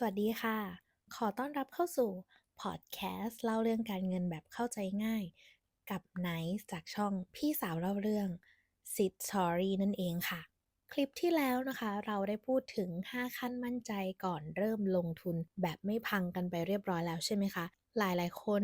สวัสดีค่ะ ขอต้อนรับเข้าสู่พอดแคสต์เล่าเรื่องการเงินแบบเข้าใจง่าย กับไนท์จากช่องพี่สาวเล่าเรื่อง Sit Story นั่นเองค่ะ คลิปที่แล้วนะคะ เราได้พูดถึง 5 ขั้นมั่นใจก่อนเริ่มลงทุนแบบไม่พังกันไปเรียบร้อยแล้วใช่ไหมคะ หลายๆ คน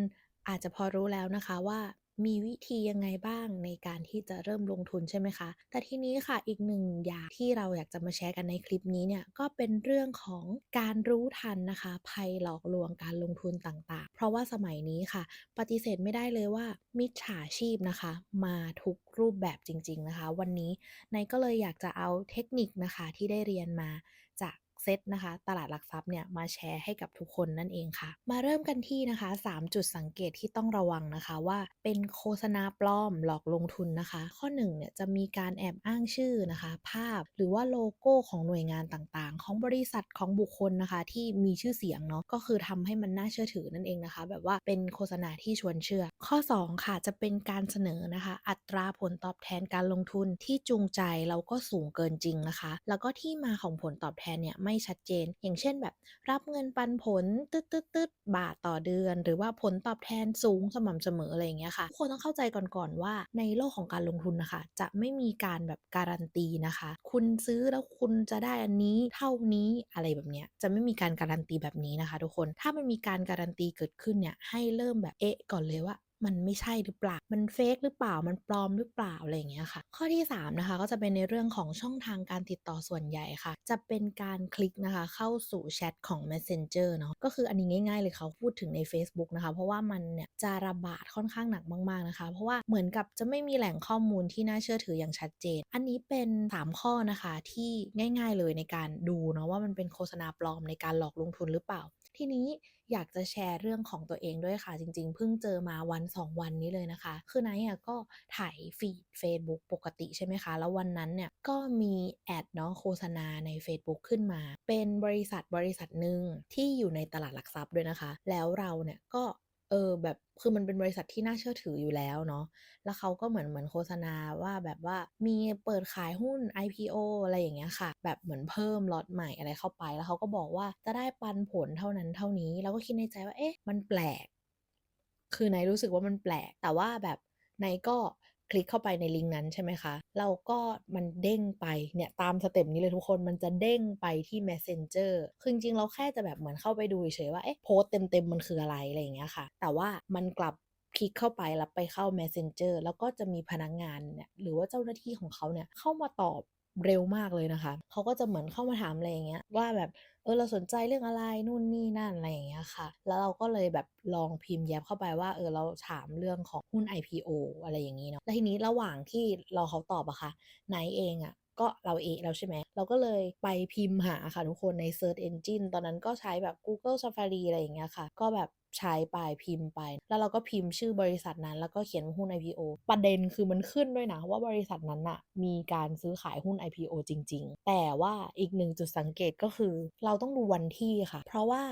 อาจจะพอรู้แล้วนะคะว่า มีวิธียังไงบ้างในการที่จะเริ่มลงทุนใช่ไหมคะ แต่ทีนี้ค่ะอีกหนึ่งอย่างที่เราอยากจะมาแชร์กันในคลิปนี้เนี่ยก็เป็นเรื่องของการรู้ทันนะคะ ภัยหลอกลวงการลงทุนต่างๆ เพราะว่าสมัยนี้ค่ะ ปฏิเสธไม่ได้เลยว่ามิจฉาชีพนะคะ มาทุกรูปแบบจริง ๆนะคะ วันนี้นายก็เลยอยากจะเอาเทคนิคนะคะที่ได้เรียนมา เซตนะคะ ตลาดหลักทรัพย์เนี่ยมาแชร์ให้กับทุกคนนั่นเองค่ะ มาเริ่มกันที่นะคะ 3 จุดสังเกตที่ต้องระวังนะคะว่าเป็นโฆษณาปลอมหลอกลงทุนนะคะ ข้อ1เนี่ยจะมีการแอบอ้างชื่อนะคะ ภาพหรือว่าโลโก้ของหน่วยงานต่างๆ ของบริษัทของบุคคลนะคะ ที่มีชื่อเสียงเนาะก็คือทำให้มันน่าเชื่อถือนั่นเองนะคะ แบบว่าเป็นโฆษณาที่ชวนเชื่อ ข้อ 2 ค่ะจะเป็นการเสนอนะคะ อัตราผลตอบแทนการลงทุนที่จูงใจแล้วก็สูงเกินจริงนะคะ แล้วก็ที่มาของผลตอบแทนเนี่ยไม่ชัดเจน อย่างเช่นแบบ รับเงินปันผลตึ๊ดตึ๊ดตึ๊ดบาทต่อเดือน หรือว่าผลตอบแทนสูงสม่ำเสมออะไรอย่างเงี้ยค่ะทุกคนต้องเข้าใจก่อนๆว่าในโลกของการลงทุนนะคะ จะไม่มีการแบบการันตีนะคะ คุณซื้อแล้วคุณจะได้อันนี้เท่านี้อะไรแบบเนี้ยจะไม่มีการการันตีแบบนี้นะคะ ทุกคนถ้ามันมีการการันตีเกิดขึ้นเนี่ยให้เริ่มแบบเอ๊ะก่อนเลยว่า มันไม่ใช่หรือเปล่า มันเฟกหรือเปล่า มันปลอมหรือเปล่าอะไรอย่างเงี้ยค่ะ ข้อที่3นะคะก็จะเป็นในเรื่องของช่องทางการติดต่อส่วนใหญ่ค่ะ จะเป็นการคลิกนะคะเข้าสู่แชทของ Messenger เนาะ ก็คืออันนี้ง่าย ๆ เลยเขาพูดถึงใน Facebook นะคะ เพราะว่ามันเนี่ยจะระบาดค่อนข้างหนักมากๆนะคะ เพราะว่าเหมือนกับจะไม่มีแหล่งข้อมูลที่น่าเชื่อถืออย่างชัดเจน อันนี้เป็น 3 ข้อนะคะที่ง่าย ๆ เลยในการดูเนาะว่ามันเป็นโฆษณาปลอมในการหลอกลงทุนหรือเปล่า ทีนี้อยากจะแชร์เรื่องของตัวเองด้วยค่ะ จริง ๆ เพิ่งเจอมาวัน 2 วันนี้เลยนะคะ คือไนท์อะก็ถ่ายฟีดเฟซบุ๊กปกติใช่ไหมคะ แล้ววันนั้นเนี่ยก็มีแอดเนาะโฆษณาในเฟซบุ๊กขึ้นมา เป็นบริษัทบริษัทหนึ่งที่อยู่ในตลาดหลักทรัพย์ด้วยนะคะ แล้วเราเนี่ยก็ ออแบบคือมันเป็นบริษัทที่น่าเชื่อถืออยู่แล้วเนาะแล้วเขาก็เหมือนเหมือนโฆษณาว่าแบบว่ามีเปิดขายหุ้น IPO อะไรอย่างเงี้ยค่ะ แบบเหมือนเพิ่มล็อตใหม่อะไรเข้าไป แล้วเขาก็บอกว่าจะได้ปันผลเท่านั้นเท่านี้เราก็คิดในใจว่าเอ๊ะมันแปลก คือไนรู้สึกว่ามันแปลกแต่ว่าแบบไนก็ คลิกเข้าไปในลิงก์นั้นใช่ไหมคะ เราก็มันเด้งไปเนี่ยตามสเต็ปนี้เลยทุกคนมันจะเด้งไปที่ Messenger คือจริงๆเราแค่จะแบบเหมือนเข้าไปดูเฉยว่าเอ๊ะโพสต์เต็มๆมันคืออะไรอะไรอย่างเงี้ยค่ะ แต่ว่ามันกลับคลิกเข้าไปแล้วไปเข้า Messenger แล้วก็จะมีพนักงานเนี่ยหรือว่าเจ้าหน้าที่ของเขาเนี่ยเข้ามาตอบ เร็วมากเลยนะคะ เขาก็จะเหมือนเข้ามาถามอะไรอย่างเงี้ยว่าแบบเออเราสนใจเรื่องอะไรนู่นนี่นั่นอะไรอย่างเงี้ยค่ะ แล้วเราก็เลยแบบลองพิมพ์แยบเข้าไปว่าเออเราถามเรื่องของหุ้น IPO อะไรอย่างงี้เนาะแล้วทีนี้ระหว่างที่รอเขาตอบอะค่ะไนเองอะ ก็เราเองแล้วใช่ไหม เราก็เลยไปพิมพ์หาค่ะทุกคนใน Search Engine ตอนนั้นก็ใช้แบบ Google Safari อะไรอย่างเงี้ยค่ะ ก็แบบใช้ไปพิมพ์ไป แล้วเราก็พิมพ์ชื่อบริษัทนั้น แล้วก็เขียนหุ้น IPO ประเด็นคือมันขึ้นด้วยนะ ว่าบริษัทนั้นน่ะมีการซื้อขายหุ้น IPO จริง ๆ แต่ว่าอีกหนึ่งจุดสังเกตก็คือ เราต้องดูวันที่ค่ะ เพราะว่า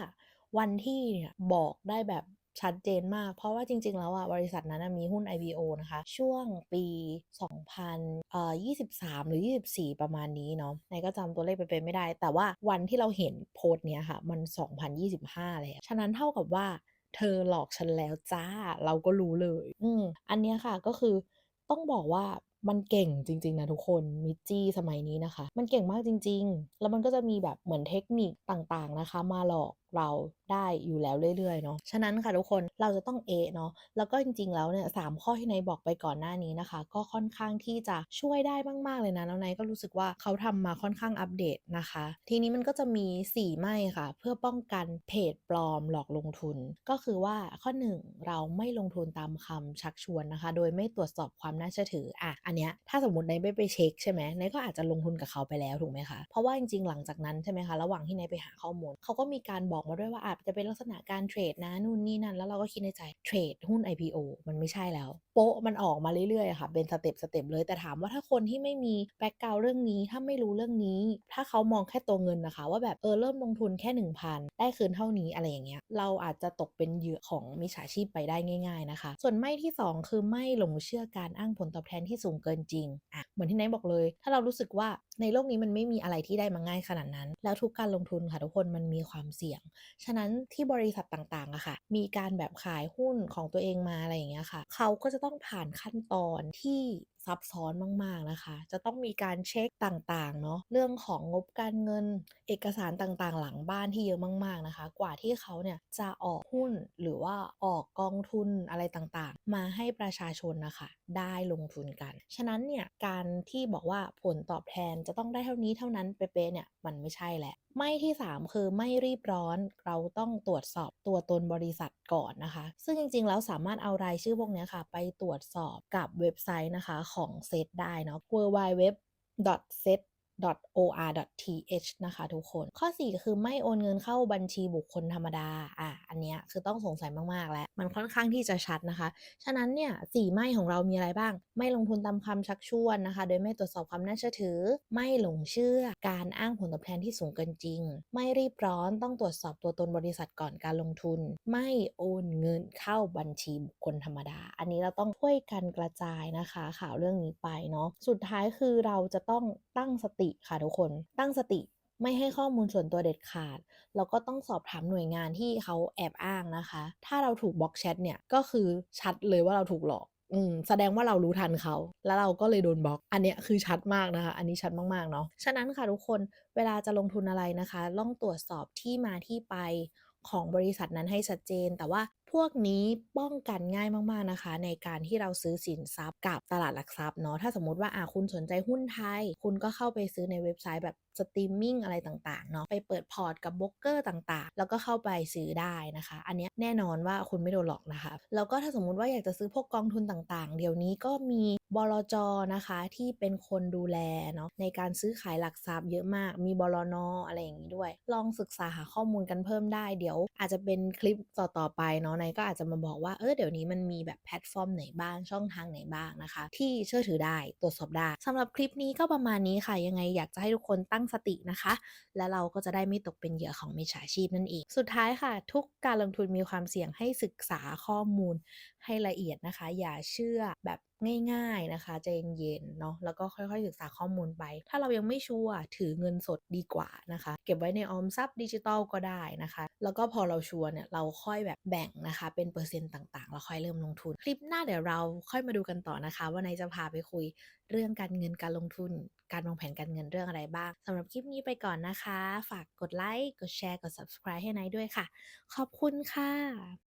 วันที่เนี่ยบอกได้แบบ ชัดเจนมาก เพราะว่าจริง ๆ แล้วอะบริษัทนั้นมีหุ้น IPO นะคะ ช่วงปี 2023 หรือ 24 ประมาณนี้เนาะนายก็จำตัวเลขไปเป็นไม่ได้ แต่ว่าวันที่เราเห็นโพสต์เนี้ยค่ะ มัน 2025 แล้ว ฉะนั้นเท่ากับว่าเธอหลอกฉันแล้วจ้า เราก็รู้เลย อืมอันเนี้ยค่ะก็คือต้องบอกว่ามันเก่งจริง ๆ นะทุกคนมิจจี้สมัยนี้นะคะ มันเก่งมากจริง ๆ แล้วมันก็จะมีแบบเหมือนเทคนิคต่างๆนะคะ มาหลอก เราได้อยู่แล้วเรื่อยๆเนาะ ฉะนั้นค่ะทุกคนเราจะต้องเอเนาะ แล้วก็จริงๆแล้วเนี่ยสามข้อที่ไนท์บอกไปก่อนหน้านี้นะคะ ก็ค่อนข้างที่จะช่วยได้มากๆเลยนะ แล้วไนท์ก็รู้สึกว่าเขาทำมาค่อนข้างอัปเดตนะคะ ทีนี้มันก็จะมี 4 ไม่ค่ะ เพื่อป้องกันเพจปลอมหลอกลงทุน ก็คือว่าข้อ 1 เราไม่ลงทุนตามคำชักชวนนะคะ โดยไม่ตรวจสอบความน่าเชื่อถือ อะ อันเนี้ยถ้าสมมติไนท์ไม่ไปเช็คใช่ไหมไนท์ก็อาจจะลงทุนกับเขาไปแล้วถูกไหมคะ เพราะว่าจริงๆ หลังจากนั้นใช่ไหมคะ ระหว่างที่ไนท์ไปหาข้อมูลเขาก็มีการบอกมาด้วยว่าอาจจะเป็นลักษณะการเทรดนะนู่นนี่นั่น แล้วเราก็คิดในใจเทรดหุ้น IPO มันไม่ใช่แล้ว โป๊ะมันออกมาเรื่อยๆค่ะ เป็นสเต็ปสเต็ปเลยแต่ถามว่าถ้าคนที่ไม่มีแบ็กกราวเรื่องนี้ถ้าไม่รู้เรื่องนี้ ถ้าเขามองแค่ตัวเงินนะคะ ว่าแบบเออเริ่มลงทุนแค่ 1,000 ได้คืนเท่านี้อะไรอย่างเงี้ยเราอาจจะตกเป็นเหยื่อของมิจฉาชีพไปได้ง่าย ๆนะคะ ส่วนไม่ที่ 2 คือไม่หลงเชื่อการอ้างผลตอบแทนที่สูงเกินจริงอะเหมือนที่นท์บอกเลย ถ้าเรารู้สึกว่าในโลกนี้มันไม่มีอะไรที่ได้มาง่ายขนาดนั้น แล้วทุกการลงทุนค่ะทุกคนมันมีความเสี่ยงฉะนั้นที่บริษัทต่างๆอะค่ะ มีการแบบขายหุ้นของตัวเองมาอะไรอย่างเงี้ยค่ะ เขาก็จะต้องผ่านขั้นตอนที่ ซับซ้อนมาก ๆ นะคะ จะต้องมีการเช็กต่างๆ เนาะเรื่องของงบการเงิน เอกสารต่างๆ หลังบ้านที่เยอะมาก ๆ นะคะ กว่าที่เขาเนี่ยจะออกหุ้นหรือว่าออกกองทุนอะไรต่างๆ มาให้ประชาชนนะคะ ได้ลงทุนกัน ฉะนั้นเนี่ยการที่บอกว่าผลตอบแทนจะต้องได้เท่านี้เท่านั้นเป๊ะๆเนี่ยมันไม่ใช่แหล้วไม่ที่ 3 คือไม่รีบร้อน เราต้องตรวจสอบตัวตนบริษัทก่อนนะคะ ซึ่งจริงๆ แล้วสามารถเอารายชื่อพวกเนี้ยค่ะ ไปตรวจสอบกับเว็บไซต์นะคะของเซตได้เนาะ w w w s e t .or.th นะคะทุกคน ข้อ 4 คือไม่โอนเงินเข้าบัญชีบุคคลธรรมดา อ่าอันเนี้ยคือต้องสงสัยมาก ๆ แล้ว มันค่อนข้างที่จะชัดนะคะ ฉะนั้นเนี่ย4ไม่ของเรามีอะไรบ้าง ไม่ลงทุนตามคำชักชวนนะคะ โดยไม่ตรวจสอบความน่าเชื่อถือ ไม่หลงเชื่อ การอ้างผลตอบแทนที่สูงเกินจริง ไม่รีบร้อนต้องตรวจสอบตัวตนบริษัทก่อนการลงทุน ไม่โอนเงินเข้าบัญชีบุคคลธรรมดา อันนี้เราต้องช่วยกันกระจายนะคะ ข่าวเรื่องนี้ไปเนาะ สุดท้ายคือเราจะต้องตั้งสติค่ะทุกคนตั้งสติไม่ให้ข้อมูลส่วนตัวเด็ดขาด แล้วก็ต้องสอบถามหน่วยงานที่เขาแอบอ้างนะคะ ถ้าเราถูกบล็อกแชตเนี่ยก็คือชัดเลยว่าเราถูกหลอกอืมแสดงว่าเรารู้ทันเขา แล้วเราก็เลยโดนบล็อก อันเนี้ยคือชัดมากนะคะ อันนี้ชัดมากๆเนาะ ฉะนั้นค่ะทุกคน เวลาจะลงทุนอะไรนะคะ ต้องตรวจสอบที่มาที่ไปของบริษัทนั้นให้ชัดเจน แต่ว่า พวกนี้ป้องกันง่ายมากๆนะคะ ในการที่เราซื้อสินทรัพย์กับตลาดหลักทรัพย์เนาะถ้าสมมติว่าอ่าคุณสนใจหุ้นไทย คุณก็เข้าไปซื้อในเว็บไซต์แบบสตรีมมิ่งอะไรต่างๆเนาะไปเปิดพอร์ตกับบล็อกเกอร์ต่างๆ แล้วก็เข้าไปซื้อได้นะคะ อันนี้แน่นอนว่าคุณไม่โดนหลอกนะคะ แล้วก็ถ้าสมมุติว่าอยากจะซื้อพวกกองทุนต่างๆ เดี๋ยวนี้ก็มี บลจ.นะคะที่เป็นคนดูแลเนาะในการซื้อขายหลักทรัพย์เยอะมาก มีบลน.ออะไรอย่างงี้ด้วย ลองศึกษาหาข้อมูลกันเพิ่มได้เดี๋ยว อาจจะเป็นคลิปต่อๆไปเนาะไนก็อาจจะมาบอกว่าเออเดี๋ยวนี้มันมีแบบแพลตฟอร์มไหนบ้างช่องทางไหนบ้างนะคะ ที่เชื่อถือได้ตรวจสอบได้สำหรับคลิปนี้ก็ประมาณนี้ค่ะ ยังไงอยากจะให้ทุกคนตั้งสตินะคะ และเราก็จะได้ไม่ตกเป็นเหยื่อของมิจฉาชีพนั่นเอง สุดท้ายค่ะ ทุกการลงทุนมีความเสี่ยงให้ศึกษาข้อมูลให้ละเอียดนะคะ อย่าเชื่อแบบง่ายๆนะคะใจเย็นๆเนาะแล้วก็ค่อยๆศึกษาข้อมูลไป ถ้าเรายังไม่ชัวร์ถือเงินสดดีกว่านะคะ เก็บไว้ในออมทรัพย์ดิจิทัลก็ได้นะคะ แล้วก็พอเราชัวร์เนี่ยเราค่อยแบบแบ่งนะคะ เป็นเปอร์เซ็นต์ต่างๆ แล้วค่อยเริ่มลงทุน คลิปหน้าเดี๋ยวเราค่อยมาดูกันต่อนะคะ ว่านท์จะพาไปคุยเรื่องการเงินการลงทุน การวางแผนการเงินเรื่องอะไรบ้างสำหรับคลิปนี้ไปก่อนนะคะ ฝากกดไลก์กดแชร์กด Subscribe ให้นท์ด้วยค่ะ ขอบคุณค่ะ